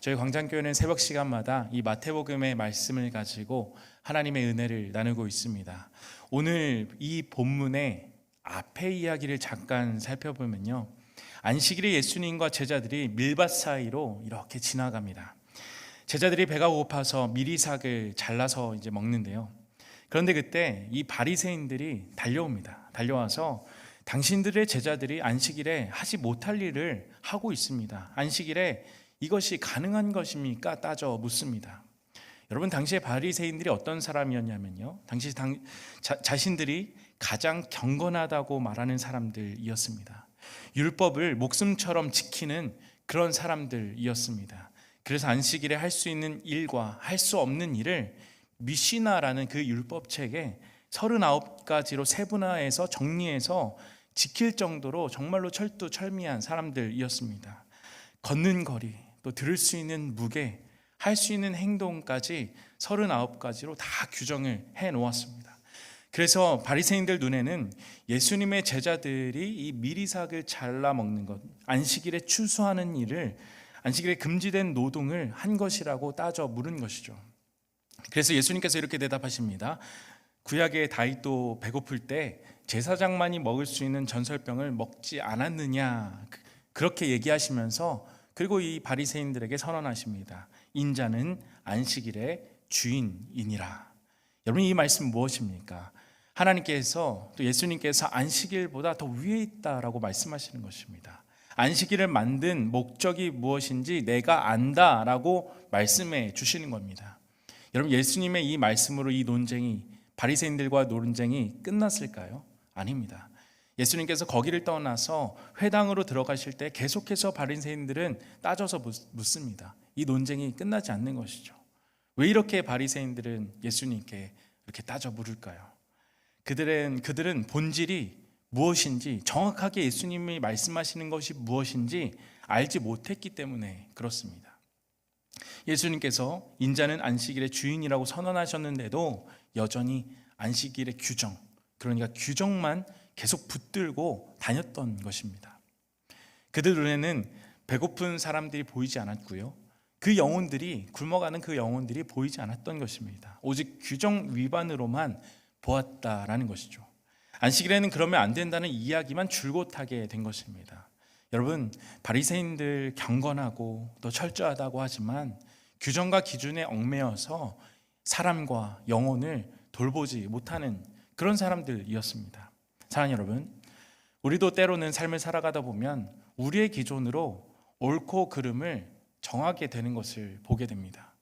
저희 광장교회는 새벽 시간마다 이 마태복음의 말씀을 가지고 하나님의 은혜를 나누고 있습니다. 오늘 이 본문의 앞에 이야기를 잠깐 살펴보면요. 안식일에 예수님과 제자들이 밀밭 사이로 이렇게 지나갑니다. 제자들이 배가 고파서 미리삭을 잘라서 이제 먹는데요. 그런데 그때 이 바리새인들이 달려옵니다. 달려와서 당신들의 제자들이 안식일에 하지 못할 일을 하고 있습니다. 안식일에 이것이 가능한 것입니까? 따져 묻습니다. 여러분 당시에 바리새인들이 어떤 사람이었냐면요. 당시 당, 자, 자신들이 가장 경건하다고 말하는 사람들이었습니다. 율법을 목숨처럼 지키는 그런 사람들이었습니다. 그래서 안식일에 할 수 있는 일과 할 수 없는 일을 미시나라는 그 율법책에 39가지로 세분화해서 정리해서 지킬 정도로 정말로 철두철미한 사람들이었습니다. 걷는 거리, 또 들을 수 있는 무게, 할 수 있는 행동까지 39가지로 다 규정을 해 놓았습니다. 그래서 바리새인들 눈에는 예수님의 제자들이 이 미리삭을 잘라 먹는 것, 안식일에 추수하는 일을 안식일에 금지된 노동을 한 것이라고 따져 물은 것이죠. 그래서 예수님께서 이렇게 대답하십니다. 구약의 다윗도 배고플 때 제사장만이 먹을 수 있는 전설병을 먹지 않았느냐 그렇게 얘기하시면서 그리고 이 바리새인들에게 선언하십니다. 인자는 안식일의 주인이니라. 여러분 이 말씀 무엇입니까? 하나님께서 또 예수님께서 안식일보다 더 위에 있다라고 말씀하시는 것입니다. 안식일을 만든 목적이 무엇인지 내가 안다라고 말씀해 주시는 겁니다. 여러분 예수님의 이 말씀으로 이 논쟁이 바리새인들과 논쟁이 끝났을까요? 아닙니다. 예수님께서 거기를 떠나서 회당으로 들어가실 때 계속해서 바리새인들은 따져서 묻습니다. 이 논쟁이 끝나지 않는 것이죠. 왜 이렇게 바리새인들은 예수님께 이렇게 따져 물을까요? 그들은 그들은 본질이 무엇인지 정확하게 예수님이 말씀하시는 것이 무엇인지 알지 못했기 때문에 그렇습니다. 예수님께서 인자는 안식일의 주인이라고 선언하셨는데도 여전히 안식일의 규정, 그러니까 규정만 계속 붙들고 다녔던 것입니다. 그들 눈에는 배고픈 사람들이 보이지 않았고요. 그 영혼들이 굶어가는 그 영혼들이 보이지 않았던 것입니다. 오직 규정 위반으로만 보았다라는 것이죠. 안식일에는 그러면 안 된다는 이야기만 줄곧 하게 된 것입니다. 여러분 바리새인들 경건하고 또 철저하다고 하지만 규정과 기준에 얽매여서 사람과 영혼을 돌보지 못하는 그런 사람들이었습니다. 사랑 여러분, 우리도 때로는 삶을 살아가다 보면 우리의 기준으로 옳고 그름을 정하게 되는 것을 보게 됩니다.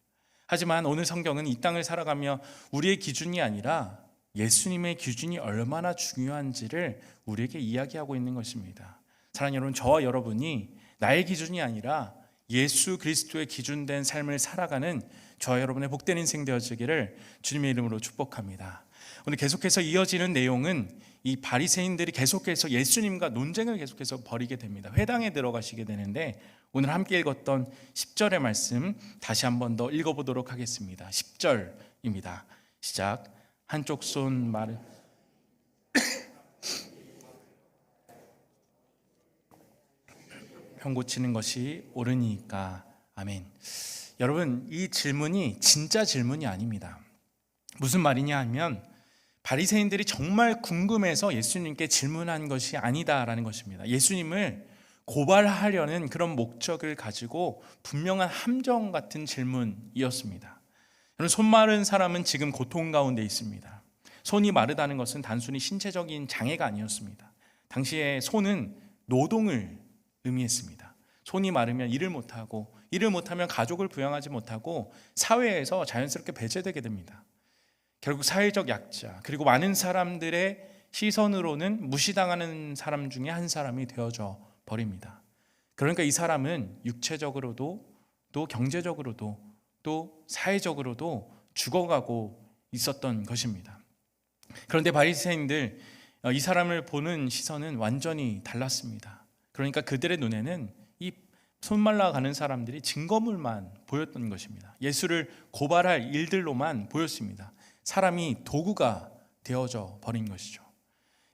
하지만 오늘 성경은 이 땅을 살아가며 우리의 기준이 아니라 예수님의 기준이 얼마나 중요한지를 우리에게 이야기하고 있는 것입니다. 사랑 여러분, 저와 여러분이 나의 기준이 아니라 예수 그리스도의 기준된 삶을 살아가는 저와 여러분의 복된 인생 되어지기를 주님의 이름으로 축복합니다. 오늘 계속해서 이어지는 내용은 이 바리새인들이 계속해서 예수님과 논쟁을 계속해서 벌이게 됩니다. 회당에 들어가시게 되는데 오늘 함께 읽었던 10절의 말씀 다시 한번 더 읽어 보도록 하겠습니다. 10절입니다. 시작. 한쪽 손 말을 병 고치는 것이 옳으니까 아멘. 여러분 이 질문이 진짜 질문이 아닙니다. 무슨 말이냐 하면 바리새인들이 정말 궁금해서 예수님께 질문한 것이 아니다라는 것입니다. 예수님을 고발하려는 그런 목적을 가지고 분명한 함정 같은 질문이었습니다. 여러분 손 마른 사람은 지금 고통 가운데 있습니다. 손이 마르다는 것은 단순히 신체적인 장애가 아니었습니다. 당시에 손은 노동을 의미했습니다. 손이 마르면 일을 못하고 일을 못하면 가족을 부양하지 못하고 사회에서 자연스럽게 배제되게 됩니다. 결국 사회적 약자 그리고 많은 사람들의 시선으로는 무시당하는 사람 중에 한 사람이 되어져 버립니다. 그러니까 이 사람은 육체적으로도 또 경제적으로도 또 사회적으로도 죽어가고 있었던 것입니다. 그런데 바리새인들 어, 이 사람을 보는 시선은 완전히 달랐습니다. 그러니까 그들의 눈에는 이 손말라 가는 사람들이 증거물만 보였던 것입니다. 예수를 고발할 일들로만 보였습니다. 사람이 도구가 되어져 버린 것이죠.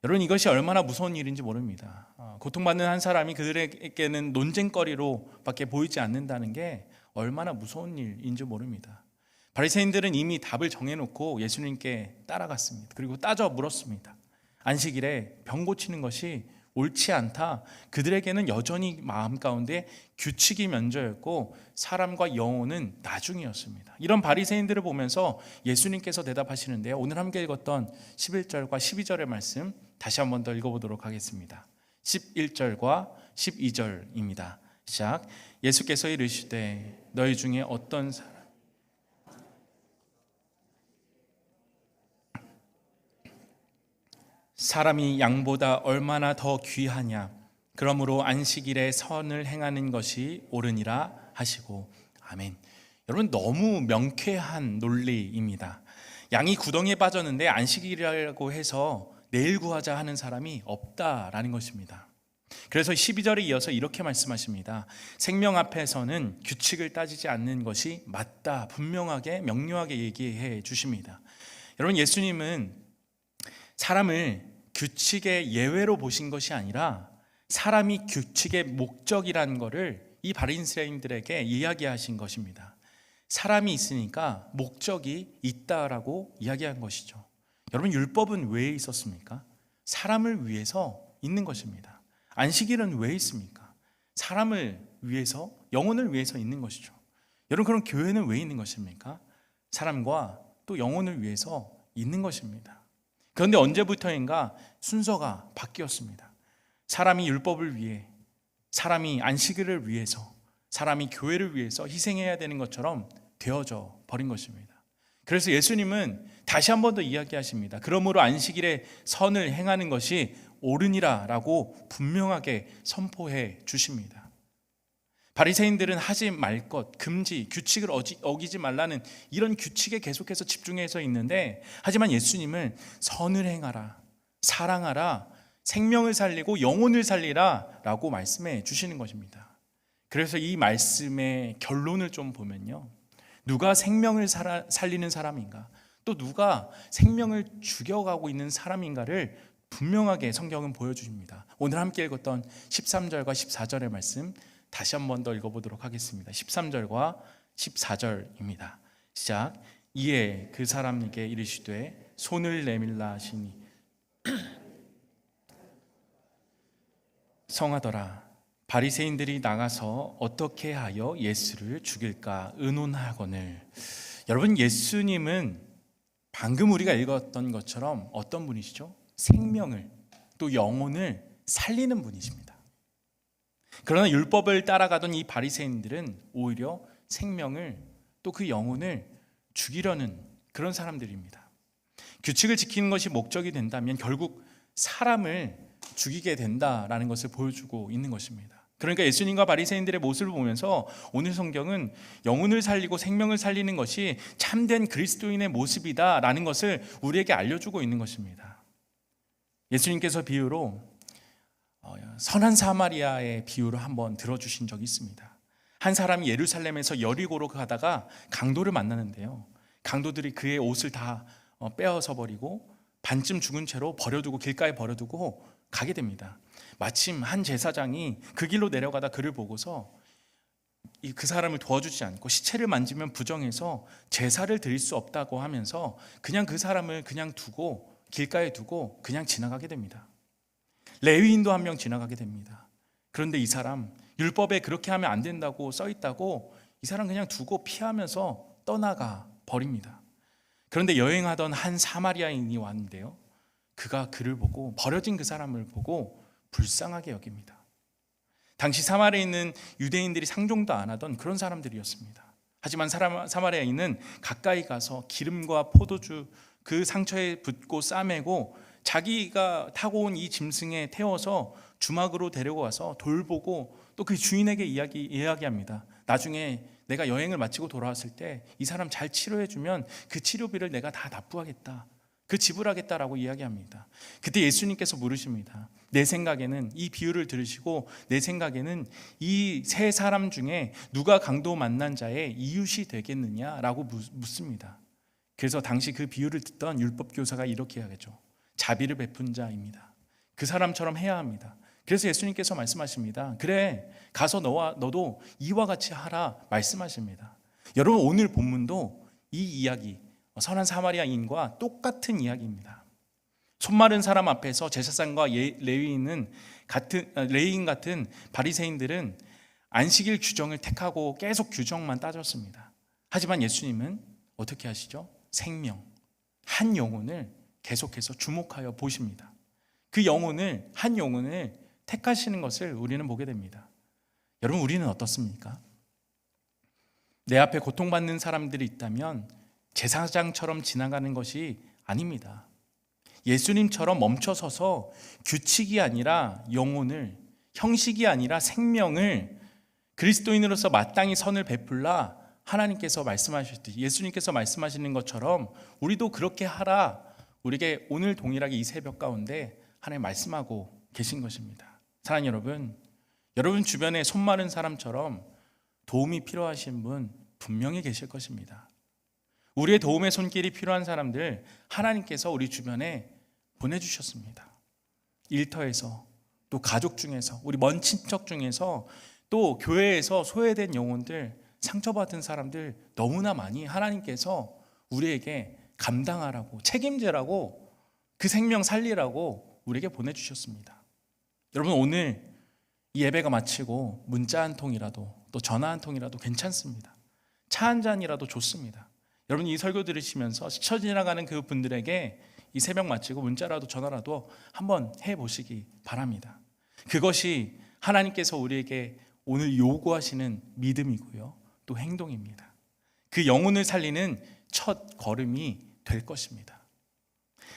여러분 이것이 얼마나 무서운 일인지 모릅니다. 어, 고통받는 한 사람이 그들에게는 논쟁거리로밖에 보이지 않는다는 게 얼마나 무서운 일인지 모릅니다. 바리새인들은 이미 답을 정해놓고 예수님께 따라갔습니다. 그리고 따져 물었습니다. 안식일에 병 고치는 것이 옳지 않다. 그들에게는 여전히 마음 가운데 규칙이 면저였고 사람과 영혼은 나중이었습니다. 이런 바리새인들을 보면서 예수님께서 대답하시는데요. 오늘 함께 읽었던 11절과 12절의 말씀 다시 한 번 더 읽어보도록 하겠습니다. 11절과 12절입니다. 시작. 예수께서 이르시되 너희 중에 어떤 사람 사람이 양보다 얼마나 더 귀하냐 그러므로 안식일에 선을 행하는 것이 옳으니라 하시고 아멘. 여러분 너무 명쾌한 논리입니다. 양이 구덩이에 빠졌는데 안식일이라고 해서 내일 구하자 하는 사람이 없다라는 것입니다. 그래서 12절에 이어서 이렇게 말씀하십니다. 생명 앞에서는 규칙을 따지지 않는 것이 맞다. 분명하게 명료하게 얘기해 주십니다. 여러분 예수님은 사람을 규칙의 예외로 보신 것이 아니라 사람이 규칙의 목적이라는 것을 이 바리새인들에게 이야기하신 것입니다. 사람이 있으니까 목적이 있다라고 이야기한 것이죠. 여러분 율법은 왜 있었습니까? 사람을 위해서 있는 것입니다. 안식일은 왜 있습니까? 사람을 위해서 영혼을 위해서 있는 것이죠. 여러분 그럼 교회는 왜 있는 것입니까? 사람과 또 영혼을 위해서 있는 것입니다. 그런데 언제부터인가 순서가 바뀌었습니다. 사람이 율법을 위해, 사람이 안식일을 위해서, 사람이 교회를 위해서 희생해야 되는 것처럼 되어져 버린 것입니다. 그래서 예수님은 다시 한 번 더 이야기하십니다. 그러므로 안식일에 선을 행하는 것이 옳으니라라고 분명하게 선포해 주십니다. 바리새인들은 하지 말 것, 금지, 규칙을 어기지 말라는 이런 규칙에 계속해서 집중해서 있는데 하지만 예수님은 선을 행하라, 사랑하라, 생명을 살리고 영혼을 살리라라고 말씀해 주시는 것입니다. 그래서 이 말씀의 결론을 좀 보면요. 누가 생명을 살리는 사람인가? 또 누가 생명을 죽여가고 있는 사람인가를 분명하게 성경은 보여주십니다. 오늘 함께 읽었던 13절과 14절의 말씀 다시 한 번 더 읽어보도록 하겠습니다. 13절과 14절입니다. 시작. 이에 그 사람에게 이르시되 손을 내밀라 하시니 성하더라. 바리새인들이 나가서 어떻게 하여 예수를 죽일까 의논하거늘. 여러분 예수님은 방금 우리가 읽었던 것처럼 어떤 분이시죠? 생명을 또 영혼을 살리는 분이십니다. 그러나 율법을 따라가던 이 바리새인들은 오히려 생명을 또 그 영혼을 죽이려는 그런 사람들입니다. 규칙을 지키는 것이 목적이 된다면 결국 사람을 죽이게 된다라는 것을 보여주고 있는 것입니다. 그러니까 예수님과 바리새인들의 모습을 보면서 오늘 성경은 영혼을 살리고 생명을 살리는 것이 참된 그리스도인의 모습이다라는 것을 우리에게 알려주고 있는 것입니다. 예수님께서 비유로 어, 선한 사마리아의 비유를 한번 들어주신 적이 있습니다. 한 사람이 예루살렘에서 여리고로 가다가 강도를 만나는데요. 강도들이 그의 옷을 다 어, 빼어서 버리고 반쯤 죽은 채로 버려두고 길가에 버려두고 가게 됩니다. 마침 한 제사장이 그 길로 내려가다 그를 보고서 그 사람을 도와주지 않고 시체를 만지면 부정해서 제사를 드릴 수 없다고 하면서 그냥 그 사람을 그냥 두고 길가에 두고 그냥 지나가게 됩니다. 레위인도 한 명 지나가게 됩니다. 그런데 이 사람 율법에 그렇게 하면 안 된다고 써 있다고 이 사람 그냥 두고 피하면서 떠나가 버립니다. 그런데 여행하던 한 사마리아인이 왔는데요. 그가 그를 보고 버려진 그 사람을 보고 불쌍하게 여깁니다. 당시 사마리아에 있는 유대인들이 상종도 안 하던 그런 사람들이었습니다. 하지만 사마리아인은 가까이 가서 기름과 포도주 그 상처에 붓고 싸매고 자기가 타고 온 이 짐승에 태워서 주막으로 데려가서 돌보고 또 그 주인에게 이야기 이야기합니다. 나중에 내가 여행을 마치고 돌아왔을 때 이 사람 잘 치료해 주면 그 치료비를 내가 다 납부하겠다. 그 지불하겠다라고 이야기합니다. 그때 예수님께서 물으십니다. 내 생각에는 이 비유를 들으시고 내 생각에는 이 세 사람 중에 누가 강도 만난 자의 이웃이 되겠느냐라고 묻습니다. 그래서 당시 그 비유를 듣던 율법 교사가 이렇게 이야기죠. 자비를 베푼 자입니다. 그 사람처럼 해야 합니다. 그래서 예수님께서 말씀하십니다. 그래, 가서 너와 너도 이와 같이 하라 말씀하십니다. 여러분 오늘 본문도 이 이야기 선한 사마리아인과 똑같은 이야기입니다. 손 마른 사람 앞에서 제사장과 예- 레위인은 같은 아, 레위인 같은 바리새인들은 안식일 규정을 택하고 계속 규정만 따졌습니다. 하지만 예수님은 어떻게 하시죠? 생명 한 영혼을 계속해서 주목하여 보십니다. 그 영혼을 한 영혼을 택하시는 것을 우리는 보게 됩니다. 여러분 우리는 어떻습니까? 내 앞에 고통받는 사람들이 있다면 제사장처럼 지나가는 것이 아닙니다. 예수님처럼 멈춰서서 규칙이 아니라 영혼을 형식이 아니라 생명을 그리스도인으로서 마땅히 선을 베풀라 하나님께서 말씀하셨듯이 예수님께서 말씀하시는 것처럼 우리도 그렇게 하라 우리에게 오늘 동일하게 이 새벽 가운데 하나님 말씀하고 계신 것입니다. 사랑하는 여러분, 여러분 주변에 손 마른 사람처럼 도움이 필요하신 분 분명히 계실 것입니다. 우리의 도움의 손길이 필요한 사람들 하나님께서 우리 주변에 보내주셨습니다. 일터에서 또 가족 중에서 우리 먼 친척 중에서 또 교회에서 소외된 영혼들 상처받은 사람들 너무나 많이 하나님께서 우리에게 감당하라고 책임지라고 그 생명 살리라고 우리에게 보내주셨습니다. 여러분 오늘 이 예배가 마치고 문자 한 통이라도 또 전화 한 통이라도 괜찮습니다. 차 한 잔이라도 좋습니다. 여러분 이 설교 들으시면서 스쳐 지나가는 그 분들에게 이 새벽 마치고 문자라도 전화라도 한번 해 보시기 바랍니다. 그것이 하나님께서 우리에게 오늘 요구하시는 믿음이고요. 또 행동입니다. 그 영혼을 살리는 첫 걸음이 될 것입니다.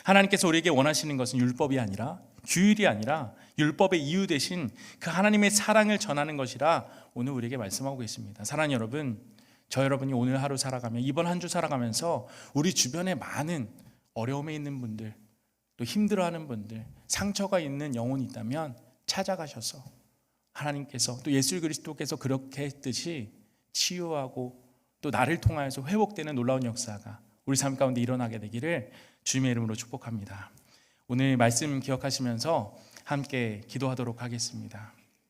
하나님께서 우리에게 원하시는 것은 율법이 아니라 규율이 아니라 율법의 이유 대신 그 하나님의 사랑을 전하는 것이라 오늘 우리에게 말씀하고 계십니다. 사랑하는 여러분, 저 여러분이 오늘 하루 살아가며 이번 한 주 살아가면서 우리 주변에 많은 어려움에 있는 분들, 또 힘들어하는 분들, 상처가 있는 영혼이 있다면 찾아가셔서 하나님께서 또 예수 그리스도께서 그렇게 했듯이 치유하고 또 나를 통하여서 회복되는 놀라운 역사가 우리 삶 가운데 일어나게 되기를 주님의 이름으로 축복합니다. 오늘 말씀 기억하시면서 함께 기도하도록 하겠습니다.